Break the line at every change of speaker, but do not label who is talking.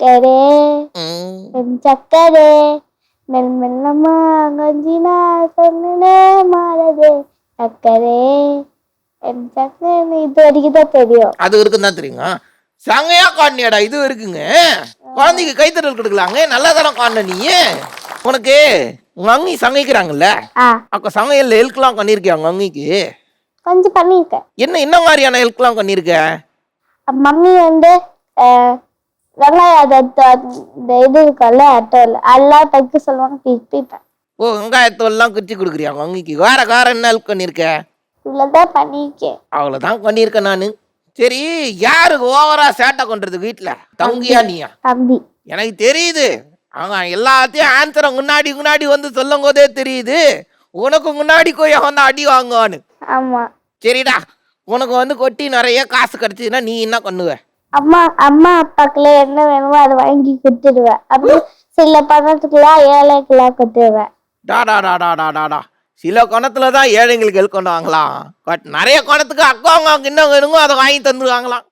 சக்கரே சக்கரே மெல் மெல்லமா கொஞ்சினா சொன்னே மாறதே சக்கரே என் சக்கரே இது வரைக்கும் தான் தெரியும்
அது வரைக்கும் தான் தெரியுங்க செங்கையா காட்டினியாடா இது இருக்குங்க குழந்தைக்கு கைத்தறல் கொடுக்கலாங்க நல்லா தானே காண நீ உனக்கு உங்க அங்கி சமைக்கிறாங்கல்ல
ஆ
அப்ப சமையல்ல ஹெல்ப்லாம் பண்ணிருக்கியா உங்க அங்கிக்கு
கொஞ்சம் பண்ணியிருக்கேன்
என்ன என்ன மாதிரியான ஹெல்ப்லாம் பண்ணிருக்க
மம்மி வந்து அதை இது அட்டோல் தைக்க சொல்லுவாங்க
ஓ வெங்காயத்தோல்லாம் குச்சி கொடுக்குறியா வேற வேற என்ன ஹெல்ப் பண்ணிருக்க
இவ்வளோதான் பண்ணியிருக்கேன்.
பண்ணியிருக்கேன் நானு. சரி யாருக்கு ஓவரா சேட்டை கொண்டது வீட்டுல தங்கியா நீயா?
தம்பி.
எனக்கு தெரியுது. அவங்க எல்லாத்தையும் ஆன்சரை முன்னாடி முன்னாடி வந்து சொல்லும் போதே தெரியுது. உனக்கு முன்னாடி போய் வந்து அடி வாங்குவான்னு.
ஆமா.
சரிடா. உனக்கு வந்து கொட்டி நிறைய காசு கிடைச்சதுன்னா நீ என்ன பண்ணுவ?
அம்மா அம்மா அப்பாக்குள்ள என்ன வேணுமோ அதை வாங்கி கொடுத்துடுவேன். அப்படி சில பணத்துக்குலாம் ஏழைக்கெல்லாம் கொடுத்துருவேன்
டாடா டாடா டாடா சில கோணத்துல தான் ஏழைங்களுக்கு ஹெல்ப் பண்ணுவாங்களாம். பட் நிறைய குணத்துக்கு அக்கா அவங்க இன்னும் வேணுமோ அதை வாங்கி தந்துருவாங்களாம்.